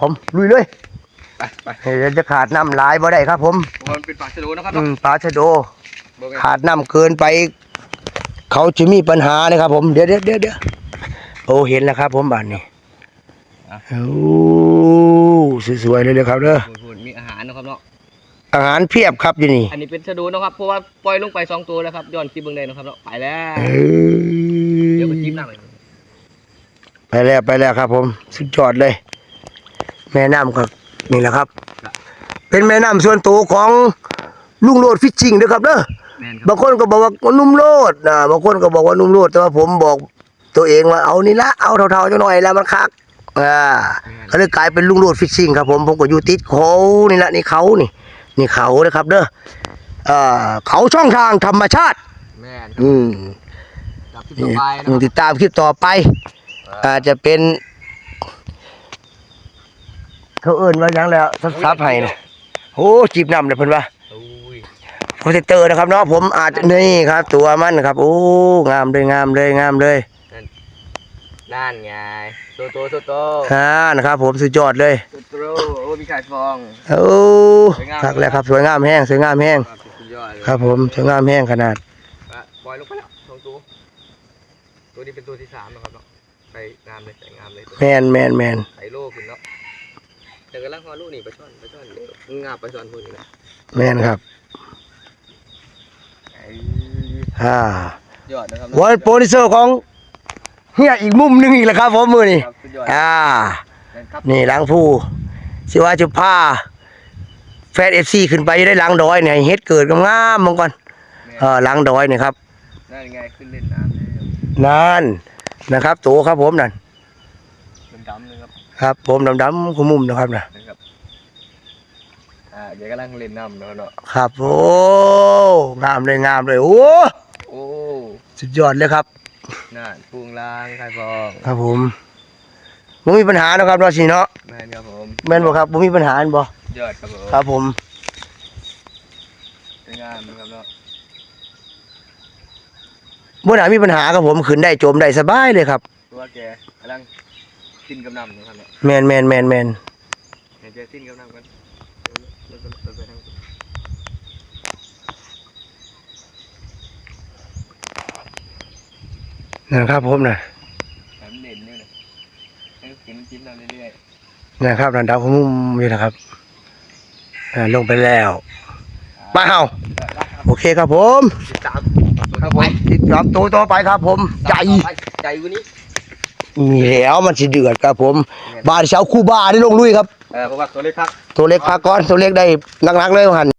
ผมลุยเลยไปไปเดี๋ยวจะขาดน้ำหลายบ่ได้ครับ ผมมันเป็นปลาชะโดนะครับอืเนาะมปลาชะโดเบิ่งไงขาดน้ำเกินไป เขาจะมีปัญหานะครับ ผมเดี๋ยวเดี๋ยวเดี๋ยวเดี๋ยวโอ้เห็นแล้วครับ ผมบ้านนี้โอ้สวยๆเลยเลยครับเด้อพูดๆมีอาหารนะครับเนาะอาหารเพียบครับอยู่นี่ อันนี้เป็นชะโดนะครับเพราะว่าปล่อยลงไปสองตัวแล้วครับย้อนคลิปเบิ่งได้นะครับเนาะไปแล้วเอเดี๋ยวอไปจิ้มน้ำเลยไปแล้วไปแล้วครับ ผม สุดยอดเลย แม่น้ำครับนี่แหละครับ เป็นแม่น้ำส่วนตัวของลุงโลดฟิชชิงเด้อครับเด้อแม่นครับบางคนก็บอกว่านุ่มโลดนะบางคนก็บอกว่านุ่มโลดแต่ว่าผมบอกตัวเองว่าเอานี่ละเอาเท่าๆจังหน่อยแล้วมันคักอ่าก็เลยกลายเป็นลุงโลดฟิชชิงครับผมผมก็อยู่ติดเขานี่ละนี่เขานี่ นี่เขานะครับเด้อเอ่อเขาช่องทางธรรมชาติ แม่นอืมครับคลิปต่อไปนะอืมคติรับดตามคลิปต่อไป อาจจะเป็น เขาเอิ้นว่าหยังแล้วซับๆให้นะโอ้จีบนำเลยเพิ่นว่าโอ้ยโปรเทคเตอร์นะครับเนาะผมอาจจะนี่ครับ ตัวมันครับโอ้งามเลยงามเลยงามเลยนั่นไงโตโตโตโตอ่านะครับ ผมสุดยอดเลยโตโตโอ้มีไข่ฟองโอ้คักแล้วครับสวยงามแห้งสวยงามแห้งครับสุดยอดเลยครับ ผมสวยงามแห้งขนาดอะปล่อยลงไปแล้วสองตัวตัวนี้เป็นตัวที่สามนะครับเนาะไปงามเลยใส่งามเลยตัวแมนแมนแมนใส่โล่ขึ้นเนาะ แต่กำลังฮอลูกนี่ไปช่อนไปช่อนเดี๋ยวงาบไปช่อนพวกนี้นะแมนครับไอ้อ่ายอดนะครับวันโปรดิวเซอร์ของเฮียอีกมุมหนึงอีกแล้วครับผมมือนี่ครับสุดยอดอ่านะครับนี่หลังผู้สิว่าจะพาแฟนเอฟซีขึ้นไปได้หลังดอยเนี่ยให้เฮ็ดเกิดงามๆมังก่อนแม่เออหลังดอยเนี่ยครับ นั่นไงขึ้นเล่นน้ำเลย นั่นนะครับโตครับผมนั่นเป็นดำเลย ครับครับ ผมดำๆขมุมนะครับนะนะครับอ่าเดี๋ยวกำลังเล่นน้ำเนาะเนาะครับโอ้งามเลยงามเลยโอ้โอ้สุดยอดเลยครับน่าปรุงล้างไข่ฟองครับผมบ่มีปัญหานะครับเนาะสิเนาะแม่นครับผมแม่นบ่ครับบ่มีปัญหาอันบ่ยอดครับผมครับผมสวยงามนะครับเนาะบ่น่ามีปัญหาครับผมขึ้นได้โจมได้สบายเลยครับ ตัวแกกำลัง กินกำนำนะครับเนาะแมนแมนแมนแมนเดี๋ยวจะกินกำนำกันเดี๋ยวเดี๋ยวเดี๋ยวเดี๋ยวเดี๋ยวนั่นครับผมน่ะน้ำเด่นนี่เลยให้กินจิ้มเราเรื่อยนะครับนั่นดาวขมุมอยู่นะครับอ่าลงไปแล้วมาเฮาๆโอเคครับผม ติดตามครับผมติดตามตัวต่อไปครับผม ใจ ใจวันนี้ มีแล้วมันสิเดือดครับผม บาดเช้าคู่บ้าได้ลงลุยครับ เออเพราะว่าตัวเล็กครับ ตัวเล็กพาก้อนตัวเล็กได้นักๆเลยหัน